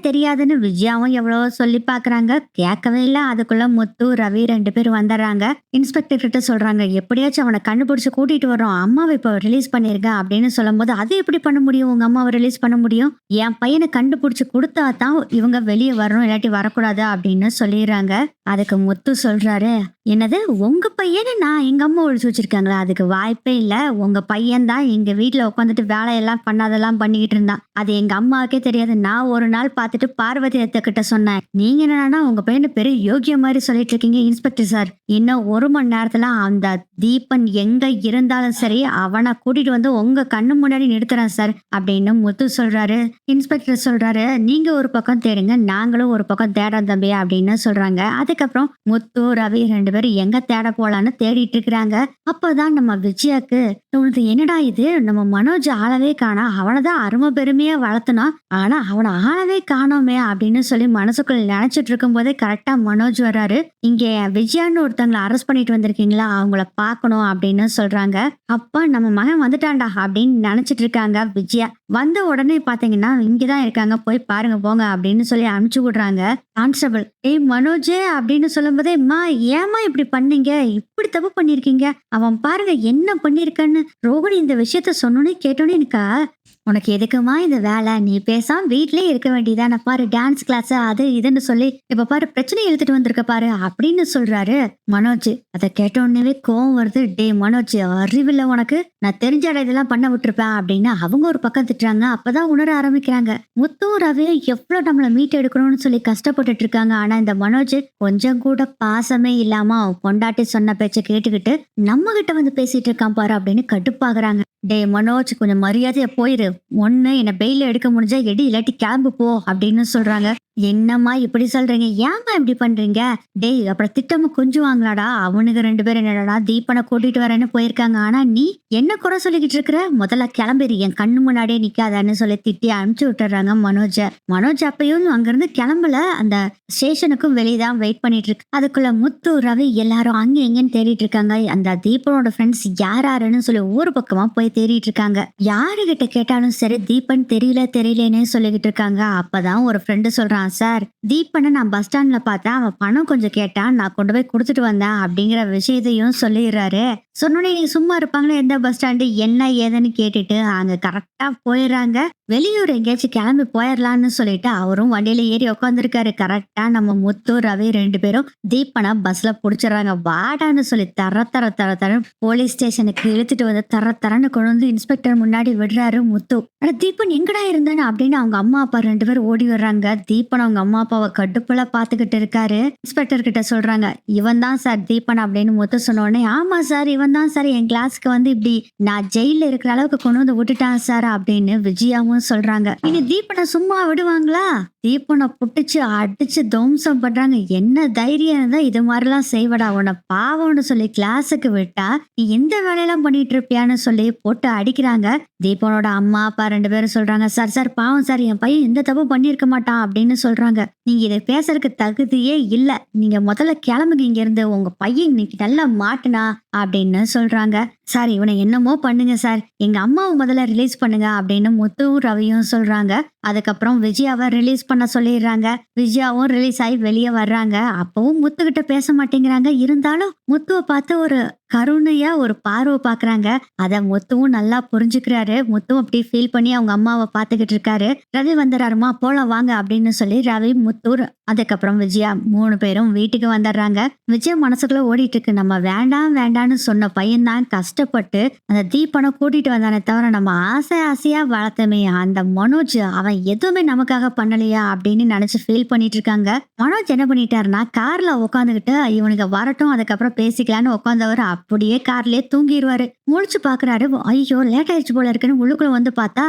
தெரியாதுன்னு விஜயாவும் எவ்வளவோ சொல்லி பாக்குறாங்க கேட்கவே இல்லை. அதுக்குள்ள முத்து ரவி ரெண்டு பேர் வந்துடுறாங்க. இன்ஸ்பெக்டர் கிட்ட சொல்றாங்க எப்படியாச்சும் அவனை கண்டுபிடிச்சு கூட்டிட்டு வரோம் அம்மாவை இப்போ ரிலீஸ் பண்ணிருக்க அப்படின்னு சொல்லும்போது அது எப்படி பண்ண முடியும்? உங்க அம்மாவை ரிலீஸ் பண்ண முடியும்? என் பையனை கண்டுபிடிச்சு கொடுத்தா தான் இவங்க வெளியே வரணும் இல்லாட்டி வரக்கூடாது? அப்படின்னு சொல்லிடுறாங்க. அதுக்கு முத்து சொல்றாரு என்னது உங்க பையனை நான் எங்க அம்மா ஒழிச்சு வச்சிருக்காங்களா? அதுக்கு வாய்ப்பே இல்ல. உங்க பையன் தான் எங்க வீட்டுல உட்காந்துட்டு வேலையெல்லாம் பண்ணாதெல்லாம் பண்ணிக்கிட்டு இருந்தான். அது எங்க அம்மாவுக்கே தெரியாது. நான் ஒரு நாள் பார்த்துட்டு பார்வதி கிட்ட சொன்னேன். நீங்க என்னன்னா உங்க பையனை பெரிய யோகிய மாதிரி சொல்லிட்டு இருக்கீங்க இன்ஸ்பெக்டர் சார். இன்னும் ஒரு மணி நேரத்துல அந்த தீபன் எங்க இருந்தாலும் சரி அவனை கூட்டிட்டு வந்து உங்க கண்ணு முன்னாடி நிறுத்துறேன் சார் அப்படின்னு முத்து சொல்றாரு. இன்ஸ்பெக்டர் சொல்றாரு நீங்க ஒரு பக்கம் தேடுங்க நாங்களும் ஒரு பக்கம் தேடுறோம் தம்பி அப்படின்னு சொல்றாங்க. அதுக்கப்புறம் முத்து ரவி ரெண்டு பேரும் எங்க தேட போலான்னு தேடிட்டு இருக்கிறாங்க. அப்பதான் நம்ம விஜயாக்கு தோணுது என்னடா இது? நம்ம மனோஜ் ஆளவே காணா அவனைதான் அருமை பெருமையா வளர்த்தனோம் ஆனா அவனை ஆளவே காணோமே அப்படின்னு சொல்லி மனசுக்குள்ள நினைச்சிட்டு இருக்கும் போதே கரெக்டா மனோஜ் வர்றாரு. இங்க விஜயான்னு ஒருத்தவங்களை அரெஸ்ட் பண்ணிட்டு வந்திருக்கீங்களா? அவங்கள பார்க்கணும் அப்படின்னு சொல்றாங்க. அப்பா நம்ம மகன் வந்துட்டான்டா அப்படின்னு நினைச்சிட்டு இருக்காங்க விஜயா. வந்த உடனே பாத்தீங்கன்னா இங்கதான் இருக்காங்க. போய் பாருங்க போங்க அப்படின்னு சொல்லி அனுப்பிச்சு விடுறாங்க. கான்ஸ்டபிள் ஏய் மனோஜே அப்படின்னு சொல்லும்போதே மா ஏமா இப்படி பண்ணீங்க? இப்படி தப்பு பண்ணிருக்கீங்க? அவன் பாருங்க என்ன பண்ணிருக்கன்னு? ரோகிணி இந்த விஷயத்த சொன்னோன்னே கேட்டோன்னே எனக்கா உனக்கு எதுக்குமா இந்த வேலை? நீ பேசாம வீட்லயே இருக்க வேண்டியதான பாரு டான்ஸ் கிளாஸ் அது இதுன்னு சொல்லி இப்ப பாரு பிரச்சனை எடுத்துட்டு வந்திருக்க பாரு அப்படின்னு சொல்றாரு மனோஜ். அதை கேட்டோன்னே கோவம் வருது. டே மனோஜ் அறிவில்ல உனக்கு. நான் தெரிஞ்ச இதெல்லாம் பண்ண விட்டுருப்பேன் அப்படின்னு அவங்க ஒரு பக்கம் திட்டுறாங்க. அப்பதான் உணர ஆரம்பிக்கிறாங்க. முத்தும் ரவியும் எவ்வளவு நம்மள மீட் எடுக்கணும்னு சொல்லி கஷ்டப்பட்டுட்டு இருக்காங்க. ஆனா இந்த மனோஜ் கொஞ்சம் கூட பாசமே இல்லாம பொண்டாட்டி சொன்ன பேச்சை கேட்டுக்கிட்டு நம்ம கிட்ட வந்து பேசிட்டு இருக்கான் பாரு அப்படின்னு கடுப்பாகிறாங்க. டே மனோஜ் கொஞ்சம் மரியாதையா போயிரு. ஒன்னு என்ன பெயில எடுக்க முடிஞ்சா எடி இல்லாட்டி கேம்பு போ அப்படின்னு சொல்றாங்க. என்னம்மா இப்படி சொல்றீங்க? ஏம்மா இப்படி பண்றீங்க? டேய் அப்புறம் திட்டமா கொஞ்சுவாங்களாடா? அவனுக்கு ரெண்டு பேரும் என்னடா தீபனை கூட்டிட்டு வரேன்னு போயிருக்காங்க. ஆனா நீ என்ன குறை சொல்லிக்கிட்டு இருக்கிற? முதல்ல கிளம்பிடு என் கண்ணு முன்னாடியே நிக்காதான்னு சொல்லி திட்டி அனுப்பிச்சு விட்டுறாங்க மனோஜ. மனோஜ் அப்பயும் அங்கிருந்து கிளம்பல. அந்த ஸ்டேஷனுக்கும் வெளியே தான் வெயிட் பண்ணிட்டு இருக்கு அதுக்குள்ள முத்து ரவி எல்லாரும் அங்க எங்கன்னு தேடிட்டு இருக்காங்க அந்த தீபனோட ஃப்ரெண்ட்ஸ் யார் யாருன்னு சொல்லி ஒவ்வொரு பக்கமா போய் தேடிட்டு இருக்காங்க யாருகிட்ட கேட்டாலும் சரி தீபன் தெரியல தெரியலன்னு சொல்லிக்கிட்டு இருக்காங்க அப்பதான் ஒரு ஃப்ரெண்டு சொல்றான் சார். தீபனை நான் பஸ் ஸ்டாண்ட்ல பார்த்தேன். அவன் பணம் கொஞ்சம் கேட்டான். நான் கொண்டு போய் கொடுத்துட்டு வந்தேன் அப்படிங்கிற விஷயத்தையும் சொல்லிடுறாரு. சொன்னோடனே நீங்க சும்மா இருப்பாங்களே எந்த பஸ் ஸ்டாண்டு? என்ன ஏதுன்னு கேட்டுட்டு அங்க கரெக்டா போயிடுறாங்க. வெளியூர் எங்கேயாச்சும் கிளம்பி போயிடலான்னு சொல்லிட்டு அவரும் வண்டியில ஏறி உட்காந்துருக்காரு கரெக்டா நம்ம முத்து ரவி ரெண்டு பேரும் தீபனை பஸ்ல புடிச்சிடுறாங்க. வாடான்னு சொல்லி தர தர தர தர போலீஸ் ஸ்டேஷனுக்கு இழுத்துட்டு வந்து தர தரன்னு கொண்டு வந்து இன்ஸ்பெக்டர் முன்னாடி விடுறாரு முத்து. ஆனா தீபன் எங்கடா இருந்தானு? அப்படின்னு அவங்க அம்மா அப்பா ரெண்டு பேரும் ஓடி வர்றாங்க. தீபன் அவங்க அம்மா அப்பாவை கடுப்புல பாத்துக்கிட்டு இருக்காரு. இன்ஸ்பெக்டர் கிட்ட சொல்றாங்க இவன் தான் சார் தீபன் அப்படின்னு முத்து சொன்னோடனே ஆமா சார் இவன் தான் சார் என் கிளாஸ்க்கு வந்து இப்படி நான் ஜெயில இருக்கிற அளவுக்கு கொண்டு வந்து விட்டுட்டான் சார் அப்படின்னு விஜயாவும் சொல்றாங்க. இனி தீபனை சும்மா விடுவாங்களா? தீபனை புட்டிச்சு அடிச்சு துவம்சம் பண்றாங்க. என்ன தைரியம் இருந்தா இது மாதிரிலாம் செய்வடா. உன்னை பாவம்னு சொல்லி கிளாஸுக்கு விட்டா நீ எந்த வேலையெல்லாம் பண்ணிட்டு இருப்பியான்னு சொல்லி போட்டு அடிக்கிறாங்க. தீபனோட அம்மா அப்பா ரெண்டு பேரும் சொல்றாங்க சார் சார் பாவம் சார் என் பையன் எந்த தப்பு பண்ணியிருக்க மாட்டான் அப்படின்னு சொல்றாங்க. நீங்க இதை பேசுறதுக்கு தகுதியே இல்ல. நீங்க முதல்ல கிளம்புங்க இங்க இருந்து உங்க பையன் இன்னைக்கு நல்லா மாட்டுனா அப்படின்னு சொல்றாங்க. சார் இவனை என்னமோ பண்ணுங்க சார். எங்க அம்மாவை முதல்ல ரிலீஸ் பண்ணுங்க அப்படின்னு முத்துவும் ரவியும் சொல்றாங்க. அதுக்கப்புறம் விஜயாவை ரிலீஸ் பண்ண சொல்லிடுறாங்க. விஜயாவும் ரிலீஸ் ஆகி வெளியே வர்றாங்க. அப்பவும் முத்துக்கிட்ட பேச மாட்டேங்கிறாங்க. இருந்தாலும் முத்துவை பார்த்து ஒரு கருணையா ஒரு பார்வை பாக்குறாங்க. அத முத்துவும் நல்லா புரிஞ்சுக்கிறாரு. முத்துவும் அப்படி ஃபீல் பண்ணி அவங்க அம்மாவை பாத்துக்கிட்டு இருக்காரு. ரவி வந்துடுறாருமா போலாம் வாங்க அப்படின்னு சொல்லி ரவி முத்தூர் அதுக்கப்புறம் விஜயா மூணு பேரும் வீட்டுக்கு வந்துடுறாங்க விஜய் மனசுக்குள்ள ஓடிட்டு இருக்கு. நம்ம வேண்டாம் வேண்டாம்னு சொன்ன பையன் தான் கஷ்டப்பட்டு அந்த தீப்பனை கூட்டிட்டு வந்தானே தவிர நம்ம ஆசை ஆசையா வளர்த்தமே. அந்த மனோஜ் அவன் எதுவுமே நமக்காக பண்ணலையா அப்படின்னு நினைச்சு ஃபீல் பண்ணிட்டு இருக்காங்க. மனோஜ் என்ன பண்ணிட்டாருன்னா கார்ல உட்காந்துக்கிட்டு இவனுக்கு வரட்டும் அதுக்கப்புறம் பேசிக்கலான்னு உட்காந்தவர் அப்படியே கார்லயே தூங்கிடுவாரு முழிச்சு பாக்குறாரு ஐயோ லேட் ஆயிடுச்சு போல இருக்குன்னு உள்ளுக்குள்ள வந்து பார்த்தா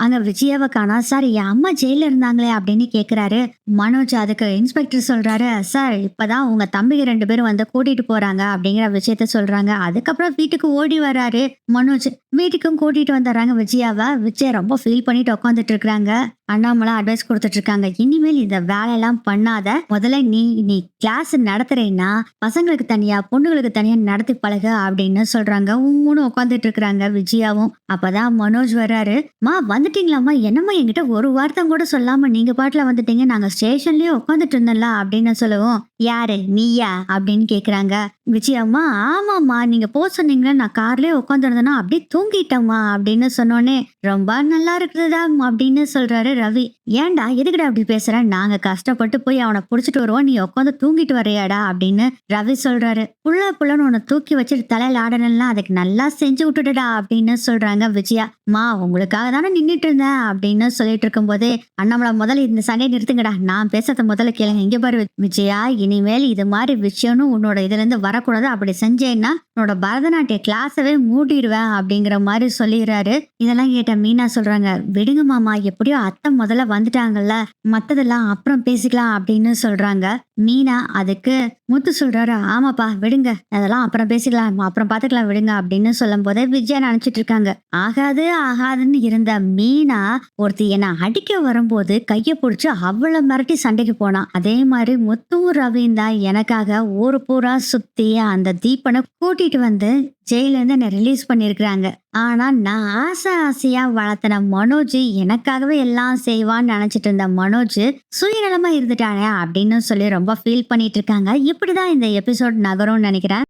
அங்க விஜயாவை காணா சார் என் அம்மா ஜெயில இருந்தாங்களே அப்படின்னு கேக்குறாரு. மனோஜ் அதுக்கு இன்ஸ்பெக்டர் சொல்றாரு சார் இப்பதான் உங்க தம்பிங்க ரெண்டு பேரும் வந்து கூட்டிட்டு போறாங்க அப்படிங்கிற விஷயத்த சொல்றாங்க. அதுக்கப்புறம் வீட்டுக்கு ஓடி வராரு மனோஜ். வீட்டுக்கும் கூட்டிட்டு வந்துடுறாங்க விஜயாவை. விஜய் ரொம்ப ஃபீல் பண்ணிட்டு உட்காந்துட்டு இருக்காங்க அண்ணாமலை அட்வைஸ் கொடுத்துட்டு இருக்காங்க. இனிமேல் இந்த வேலையெல்லாம் பண்ணாத. முதல்ல நீ நீ கிளாஸ் நடத்துறேன்னா பசங்களுக்கு தனியா பொண்ணுங்களுக்கு தனியா நடத்தி பழகு அப்படின்னு சொல்றாங்க. உம்முன்னு உட்காந்துட்டு இருக்கிறாங்க விஜயாவும். அப்பதான் மனோஜ் வர்றாரு மா வந்துட்டீங்களாம்மா என்னம்மா என்கிட்ட ஒரு வார்த்தை கூட சொல்லாம நீங்க பாட்டுல வந்துட்டீங்க? நாங்க ஸ்டேஷன்லயே உட்காந்துட்டு இருந்தோம்ல அப்படின்னு சொல்லவும் யாரு? நீயா? அப்படின்னு கேக்குறாங்க. விஜயம்மா ஆமாம்மா. நீங்க போ சொன்னீங்களா. நான் கார்லயே உட்காந்துருந்தேன்னா அப்படியே தூங்கிட்டம்மா. அப்படின்னு சொன்னோன்னே ரொம்ப நல்லா இருக்குதுடா அப்படின்னு சொல்றாரு ரவி. ஏன்டா? எதுக்குடா அப்படி பேசுற? நாங்க கஷ்டப்பட்டு போய் அவனை புடிச்சிட்டு வருவோம். நீ உட்காந்து தூங்கிட்டு வரையாடா அப்படின்னு ரவி சொல்றாரு. புள்ள புள்ளன்னு உன்னை தூக்கி வச்சுட்டு தலையில ஆடணும்லாம் அதுக்கு நல்லா செஞ்சு விட்டுடுடா அப்படின்னு சொல்றாங்க விஜயா. மா உங்களுக்காக தானே நின்னுட்டு இருந்தேன் அப்படின்னு சொல்லிட்டு இருக்கும்போது அண்ணாமலை முதல்ல இந்த சண்டையை நிறுத்துங்கடா. நான் பேசுறத முதல்ல கேளுங்க. இங்க பாரு விஜயா இனிமேல் இது மாதிரி விஷயம்னு உன்னோட இதுல இருந்து வரக்கூடாது. அப்படி செஞ்சேன்னா உன்னோட பரதநாட்டிய கிளாஸவே மூடிடுவேன் அப்படிங்கிற மாதிரி சொல்லிடுறாரு. இதெல்லாம் கேட்ட மீனா சொல்றாங்க விடுங்க மாமா எப்படியோ அத்தை முதல்ல வந்துட்டாங்கல்ல. மத்ததெல்லாம் அப்புறம் பேசிக்கலாம் அப்படின்னு சொல்றாங்க. மீனா அதுக்கு முத்து சொல்றாரு ஆமாப்பா விடுங்க. அதெல்லாம் அப்புறம் பேசிக்கலாம். அப்புறம் பாத்துக்கலாம் விடுங்க அப்படின்னு சொல்லும் போதே விஜயா நினைச்சிட்டு இருக்காங்க. ஆகாது ஆகாதுன்னு இருந்த மீ மீனா ஒருத்தி என்னை அடிக்க வரும்போது கையை பிடிச்சி அவ்வளோ மிரட்டி சண்டைக்கு போனான் அதே மாதிரி முத்துவும் ரவீன் தான் எனக்காக ஊரு பூரா சுத்தி அந்த தீபனை கூட்டிட்டு வந்து ஜெயிலேருந்து என்னை ரிலீஸ் பண்ணியிருக்கிறாங்க. ஆனால் நான் ஆசை ஆசையாக வளர்த்தின மனோஜ் எனக்காகவே எல்லாம் செய்வான்னு நினச்சிட்டு இருந்த மனோஜ் சுயநலமாக இருந்துட்டானே அப்படின்னு சொல்லி ரொம்ப ஃபீல் பண்ணிட்டு இருக்காங்க. இப்படி தான் இந்த எபிசோட் நகரும்னு நினைக்கிறேன்.